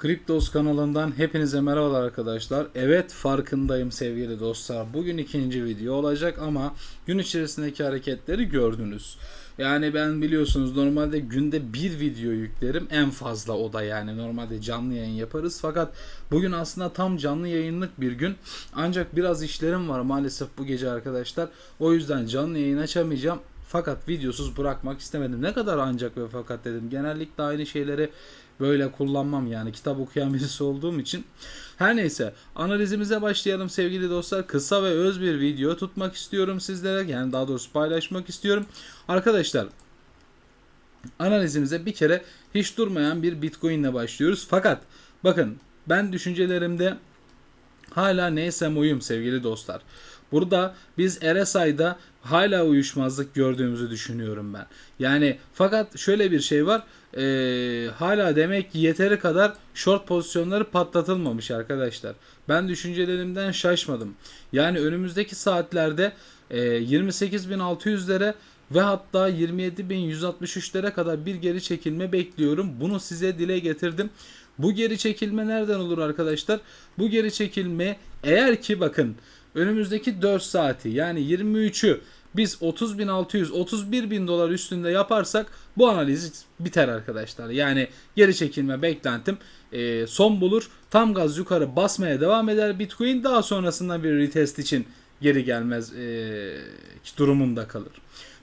Kriptos kanalından hepinize merhabalar arkadaşlar. Evet farkındayım sevgili dostlar. Bugün ikinci video olacak ama gün içerisindeki hareketleri gördünüz. Yani ben biliyorsunuz normalde günde bir video yüklerim en fazla o da yani normalde canlı yayın yaparız fakat bugün aslında tam canlı yayınlık bir gün ancak biraz işlerim var maalesef bu gece arkadaşlar o yüzden canlı yayın açamayacağım fakat videosuz bırakmak istemedim. Ne kadar ancak ve fakat dedim. Genellikle aynı şeyleri böyle kullanmam yani kitap okuyan birisi olduğum için. Her neyse analizimize başlayalım sevgili dostlar. Kısa ve öz bir video tutmak istiyorum sizlere. Yani daha doğrusu paylaşmak istiyorum. Arkadaşlar analizimize bir kere hiç durmayan bir Bitcoin ile başlıyoruz. Fakat bakın ben düşüncelerimde hala neysem oyum sevgili dostlar. Burada biz RSI'da hala uyuşmazlık gördüğümüzü düşünüyorum ben. Yani fakat şöyle bir şey var. Ee, hala demek ki yeteri kadar short pozisyonları patlatılmamış arkadaşlar. Ben düşüncelerimden şaşmadım. Yani önümüzdeki saatlerde e, 28.600'lere ve hatta 27.163'lere kadar bir geri çekilme bekliyorum. Bunu size dile getirdim. Bu geri çekilme nereden olur arkadaşlar? Bu geri çekilme eğer ki bakın önümüzdeki 4 saati yani 23'ü biz 30.600 31.000 dolar üstünde yaparsak bu analiz biter arkadaşlar. Yani geri çekilme beklentim e, son bulur. Tam gaz yukarı basmaya devam eder Bitcoin. Daha sonrasında bir retest için geri gelmez e, durumunda kalır.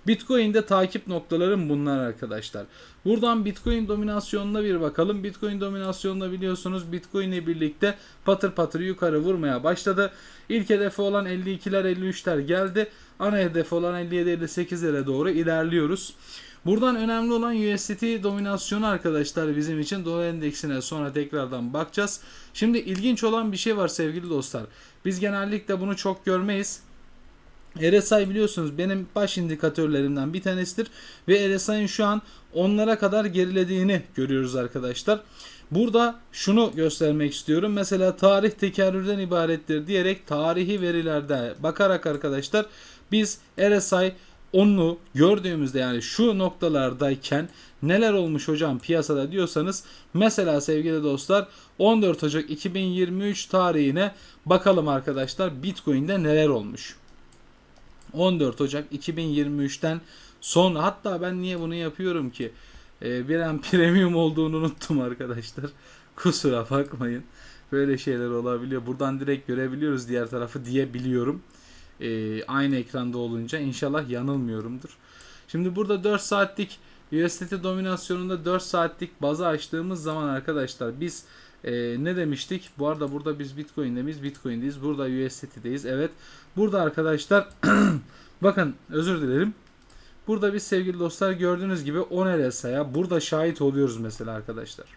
Bitcoin'de takip noktalarım bunlar arkadaşlar. Buradan Bitcoin dominasyonuna bir bakalım. Bitcoin dominasyonunda biliyorsunuz Bitcoin ile birlikte patır patır yukarı vurmaya başladı. İlk hedefi olan 52'ler 53'ler geldi. Ana hedefi olan 57-58'lere doğru ilerliyoruz. Buradan önemli olan USDT dominasyonu arkadaşlar bizim için dolar endeksine sonra tekrardan bakacağız. Şimdi ilginç olan bir şey var sevgili dostlar. Biz genellikle bunu çok görmeyiz. RSI biliyorsunuz benim baş indikatörlerimden bir tanesidir ve RSI'nin şu an onlara kadar gerilediğini görüyoruz arkadaşlar. Burada şunu göstermek istiyorum. Mesela tarih tekerrürden ibarettir diyerek tarihi verilerde bakarak arkadaşlar biz RSI onu gördüğümüzde yani şu noktalardayken neler olmuş hocam piyasada diyorsanız mesela sevgili dostlar 14 Ocak 2023 tarihine bakalım arkadaşlar Bitcoin'de neler olmuş. 14 Ocak 2023'ten sonra hatta ben niye bunu yapıyorum ki? Ee, bir an premium olduğunu unuttum arkadaşlar. Kusura bakmayın. Böyle şeyler olabiliyor. Buradan direkt görebiliyoruz diğer tarafı diyebiliyorum ee, aynı ekranda olunca inşallah yanılmıyorumdur şimdi burada 4 saatlik USDT dominasyonunda 4 saatlik bazı açtığımız zaman arkadaşlar biz e, ne demiştik? Bu arada burada biz Bitcoin'de miyiz? Bitcoin'deyiz. Burada USDT'deyiz. Evet. Burada arkadaşlar bakın özür dilerim. Burada biz sevgili dostlar gördüğünüz gibi 10 RSI'ya burada şahit oluyoruz mesela arkadaşlar.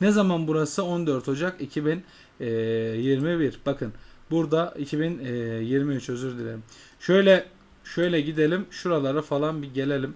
Ne zaman burası? 14 Ocak 2021. Bakın burada 2023 özür dilerim. Şöyle şöyle gidelim. Şuralara falan bir gelelim.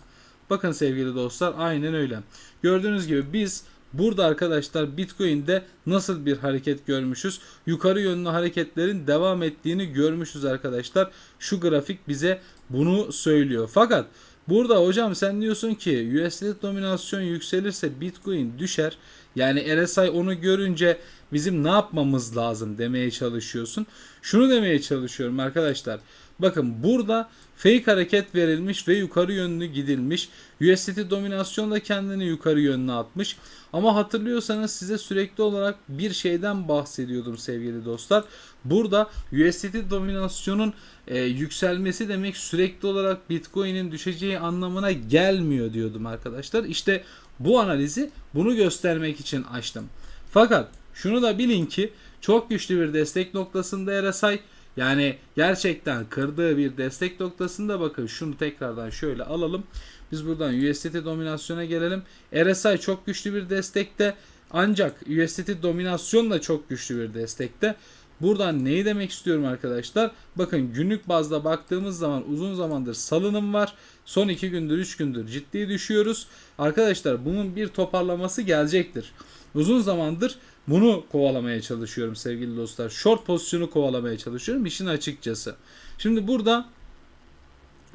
Bakın sevgili dostlar aynen öyle. Gördüğünüz gibi biz Burada arkadaşlar Bitcoin'de nasıl bir hareket görmüşüz? Yukarı yönlü hareketlerin devam ettiğini görmüşüz arkadaşlar. Şu grafik bize bunu söylüyor. Fakat burada hocam sen diyorsun ki USDT dominasyon yükselirse Bitcoin düşer. Yani RSI onu görünce bizim ne yapmamız lazım demeye çalışıyorsun. Şunu demeye çalışıyorum arkadaşlar. Bakın burada fake hareket verilmiş ve yukarı yönlü gidilmiş. USDT dominasyon da kendini yukarı yönlü atmış. Ama hatırlıyorsanız size sürekli olarak bir şeyden bahsediyordum sevgili dostlar. Burada USDT dominasyonun e, yükselmesi demek sürekli olarak Bitcoin'in düşeceği anlamına gelmiyor diyordum arkadaşlar. İşte bu analizi bunu göstermek için açtım. Fakat şunu da bilin ki çok güçlü bir destek noktasında RSI yani gerçekten kırdığı bir destek noktasında bakın şunu tekrardan şöyle alalım. Biz buradan USDT dominasyona gelelim. RSI çok güçlü bir destekte ancak USDT dominasyon da çok güçlü bir destekte. Buradan neyi demek istiyorum arkadaşlar? Bakın günlük bazda baktığımız zaman uzun zamandır salınım var. Son 2 gündür 3 gündür ciddi düşüyoruz. Arkadaşlar bunun bir toparlaması gelecektir. Uzun zamandır bunu kovalamaya çalışıyorum sevgili dostlar. Short pozisyonu kovalamaya çalışıyorum işin açıkçası. Şimdi burada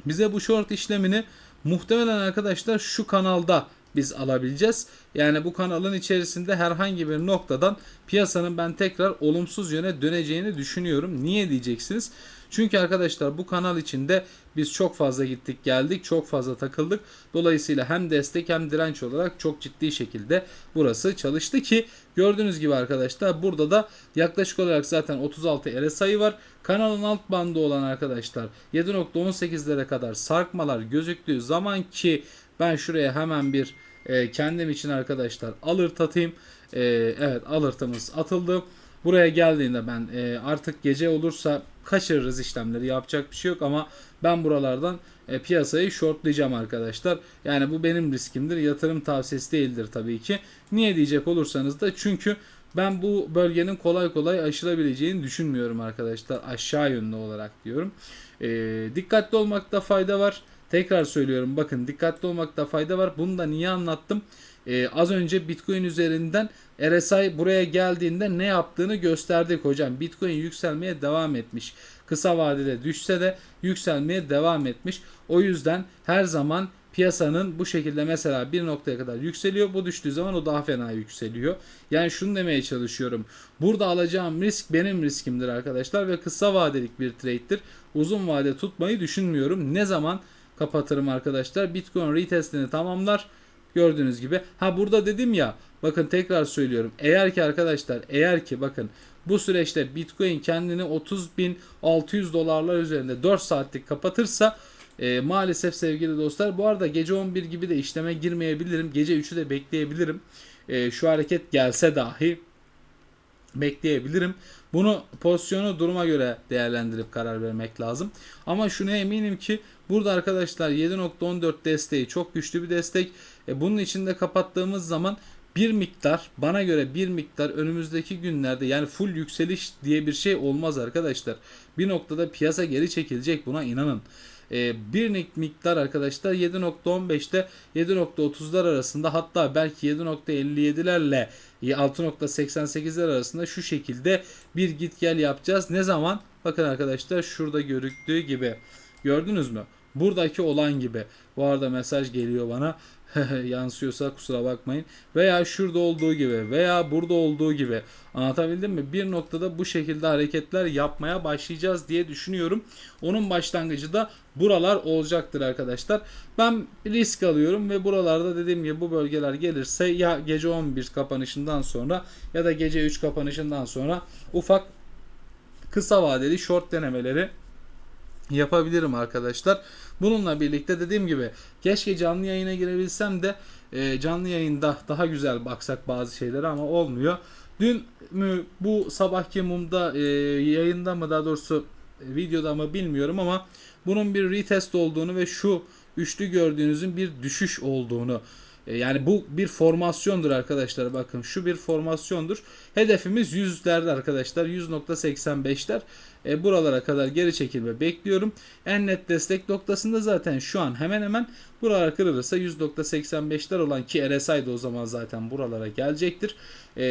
bize bu short işlemini muhtemelen arkadaşlar şu kanalda biz alabileceğiz. Yani bu kanalın içerisinde herhangi bir noktadan piyasanın ben tekrar olumsuz yöne döneceğini düşünüyorum. Niye diyeceksiniz? Çünkü arkadaşlar bu kanal içinde biz çok fazla gittik geldik çok fazla takıldık. Dolayısıyla hem destek hem direnç olarak çok ciddi şekilde burası çalıştı ki gördüğünüz gibi arkadaşlar burada da yaklaşık olarak zaten 36 RSI var. Kanalın alt bandı olan arkadaşlar 7.18'lere kadar sarkmalar gözüktüğü zaman ki ben şuraya hemen bir e, kendim için arkadaşlar alert atayım. E, evet alertımız atıldı. Buraya geldiğinde ben e, artık gece olursa kaçırırız işlemleri yapacak bir şey yok ama ben buralardan e, piyasayı shortlayacağım arkadaşlar. Yani bu benim riskimdir. Yatırım tavsiyesi değildir tabii ki. Niye diyecek olursanız da çünkü ben bu bölgenin kolay kolay aşılabileceğini düşünmüyorum arkadaşlar. Aşağı yönlü olarak diyorum. E, dikkatli olmakta fayda var. Tekrar söylüyorum bakın dikkatli olmakta fayda var. Bunu da niye anlattım? Ee, az önce Bitcoin üzerinden RSI buraya geldiğinde ne yaptığını gösterdik hocam. Bitcoin yükselmeye devam etmiş. Kısa vadede düşse de yükselmeye devam etmiş. O yüzden her zaman piyasanın bu şekilde mesela bir noktaya kadar yükseliyor. Bu düştüğü zaman o daha fena yükseliyor. Yani şunu demeye çalışıyorum. Burada alacağım risk benim riskimdir arkadaşlar ve kısa vadelik bir trade'dir. Uzun vade tutmayı düşünmüyorum. Ne zaman kapatırım arkadaşlar? Bitcoin retestini tamamlar. Gördüğünüz gibi. Ha burada dedim ya bakın tekrar söylüyorum. Eğer ki arkadaşlar eğer ki bakın bu süreçte Bitcoin kendini 30.600 dolarlar üzerinde 4 saatlik kapatırsa e, maalesef sevgili dostlar bu arada gece 11 gibi de işleme girmeyebilirim. Gece 3'ü de bekleyebilirim. E, şu hareket gelse dahi bekleyebilirim. Bunu pozisyonu duruma göre değerlendirip karar vermek lazım. Ama şuna eminim ki burada arkadaşlar 7.14 desteği çok güçlü bir destek. E, bunun içinde kapattığımız zaman bir miktar bana göre bir miktar önümüzdeki günlerde yani full yükseliş diye bir şey olmaz arkadaşlar. Bir noktada piyasa geri çekilecek buna inanın. Ee, bir miktar arkadaşlar 7.15'te 7.30'lar arasında hatta belki 7.57'lerle 6.88'ler arasında şu şekilde bir git gel yapacağız. Ne zaman? Bakın arkadaşlar şurada görüktüğü gibi. Gördünüz mü? Buradaki olan gibi. Bu arada mesaj geliyor bana. yansıyorsa kusura bakmayın. Veya şurada olduğu gibi veya burada olduğu gibi. Anlatabildim mi? Bir noktada bu şekilde hareketler yapmaya başlayacağız diye düşünüyorum. Onun başlangıcı da buralar olacaktır arkadaşlar. Ben risk alıyorum ve buralarda dediğim gibi bu bölgeler gelirse ya gece 11 kapanışından sonra ya da gece 3 kapanışından sonra ufak kısa vadeli short denemeleri yapabilirim arkadaşlar. Bununla birlikte dediğim gibi keşke canlı yayına girebilsem de e, canlı yayında daha güzel baksak bazı şeylere ama olmuyor. Dün mü bu sabahki mumda e, yayında mı daha doğrusu e, videoda mı bilmiyorum ama bunun bir retest olduğunu ve şu üçlü gördüğünüzün bir düşüş olduğunu e, yani bu bir formasyondur arkadaşlar. Bakın şu bir formasyondur. Hedefimiz yüzlerde arkadaşlar. 100.85'ler. E, buralara kadar geri çekilme bekliyorum. En net destek noktasında zaten şu an hemen hemen buralar kırılırsa 100.85'ler olan ki RSI de o zaman zaten buralara gelecektir. E,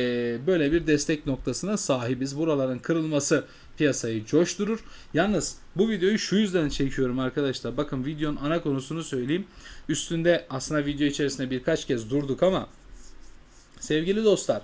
böyle bir destek noktasına sahibiz. Buraların kırılması piyasayı coşturur. Yalnız bu videoyu şu yüzden çekiyorum arkadaşlar. Bakın videonun ana konusunu söyleyeyim. Üstünde aslında video içerisinde birkaç kez durduk ama sevgili dostlar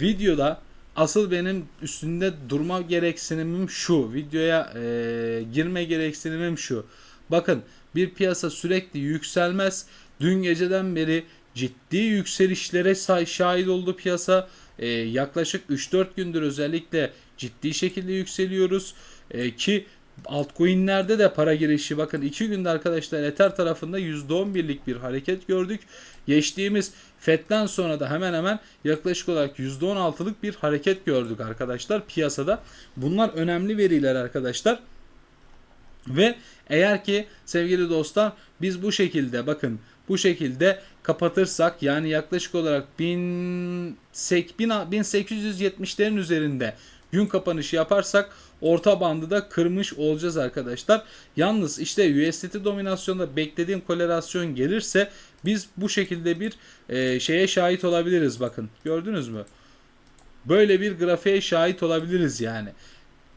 videoda asıl benim üstünde durma gereksinimim şu. Videoya e, girme gereksinimim şu. Bakın bir piyasa sürekli yükselmez. Dün geceden beri ciddi yükselişlere şahit oldu piyasa. E, yaklaşık 3-4 gündür özellikle ciddi şekilde yükseliyoruz. E, ki altcoin'lerde de para girişi bakın 2 günde arkadaşlar Ether tarafında %11'lik bir hareket gördük. Geçtiğimiz FED'den sonra da hemen hemen yaklaşık olarak %16'lık bir hareket gördük arkadaşlar piyasada. Bunlar önemli veriler arkadaşlar. Ve eğer ki sevgili dostlar biz bu şekilde bakın bu şekilde kapatırsak yani yaklaşık olarak 1870'lerin üzerinde gün kapanışı yaparsak orta bandı da kırmış olacağız arkadaşlar. Yalnız işte USDT dominasyonda beklediğim korelasyon gelirse biz bu şekilde bir e, şeye şahit olabiliriz bakın. Gördünüz mü? Böyle bir grafiğe şahit olabiliriz yani.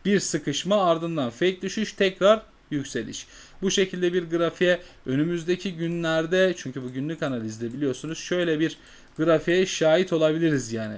Bir sıkışma ardından fake düşüş tekrar yükseliş. bu şekilde bir grafiğe önümüzdeki günlerde çünkü bu günlük analizde biliyorsunuz şöyle bir grafiğe şahit olabiliriz yani.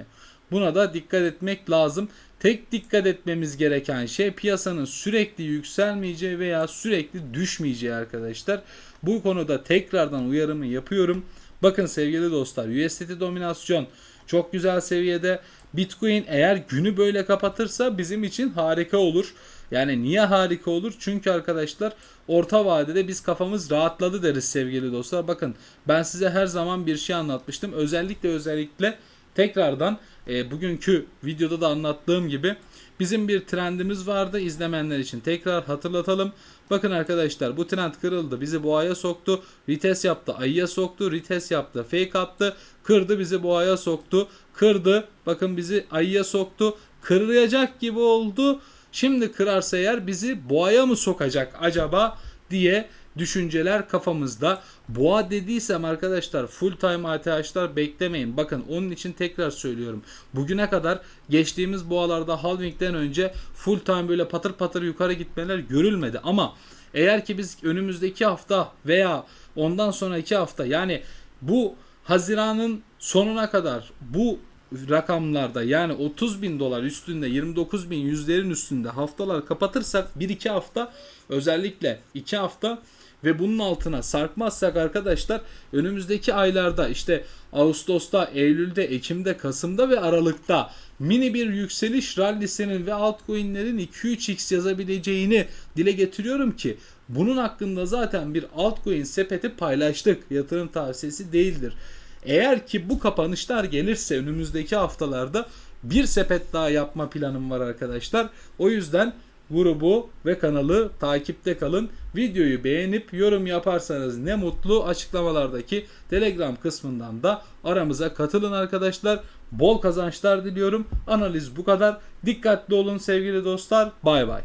Buna da dikkat etmek lazım. Tek dikkat etmemiz gereken şey piyasanın sürekli yükselmeyeceği veya sürekli düşmeyeceği arkadaşlar. Bu konuda tekrardan uyarımı yapıyorum. Bakın sevgili dostlar USDT dominasyon çok güzel seviyede. Bitcoin eğer günü böyle kapatırsa bizim için harika olur. Yani niye harika olur? Çünkü arkadaşlar orta vadede biz kafamız rahatladı deriz sevgili dostlar. Bakın ben size her zaman bir şey anlatmıştım. Özellikle özellikle tekrardan e, bugünkü videoda da anlattığım gibi bizim bir trendimiz vardı. İzlemeyenler için tekrar hatırlatalım. Bakın arkadaşlar bu trend kırıldı. Bizi boğaya soktu. Retest yaptı. Ayıya soktu. Retest yaptı. Fake attı. Kırdı bizi boğaya soktu. Kırdı. Bakın bizi ayıya soktu. Kırılacak gibi oldu. Şimdi kırarsa eğer bizi boğaya mı sokacak acaba diye düşünceler kafamızda. Boğa dediysem arkadaşlar full time ATH'lar beklemeyin. Bakın onun için tekrar söylüyorum. Bugüne kadar geçtiğimiz boğalarda halvingden önce full time böyle patır patır yukarı gitmeler görülmedi. Ama eğer ki biz önümüzdeki hafta veya ondan sonraki hafta yani bu Haziran'ın sonuna kadar bu rakamlarda yani 30 bin dolar üstünde 29 bin yüzlerin üstünde haftalar kapatırsak 1-2 hafta özellikle 2 hafta ve bunun altına sarkmazsak arkadaşlar önümüzdeki aylarda işte Ağustos'ta, Eylül'de, Ekim'de, Kasım'da ve Aralık'ta mini bir yükseliş rallisinin ve altcoin'lerin 2-3x yazabileceğini dile getiriyorum ki bunun hakkında zaten bir altcoin sepeti paylaştık. Yatırım tavsiyesi değildir. Eğer ki bu kapanışlar gelirse önümüzdeki haftalarda bir sepet daha yapma planım var arkadaşlar. O yüzden grubu ve kanalı takipte kalın. Videoyu beğenip yorum yaparsanız ne mutlu. Açıklamalardaki Telegram kısmından da aramıza katılın arkadaşlar. Bol kazançlar diliyorum. Analiz bu kadar. Dikkatli olun sevgili dostlar. Bay bay.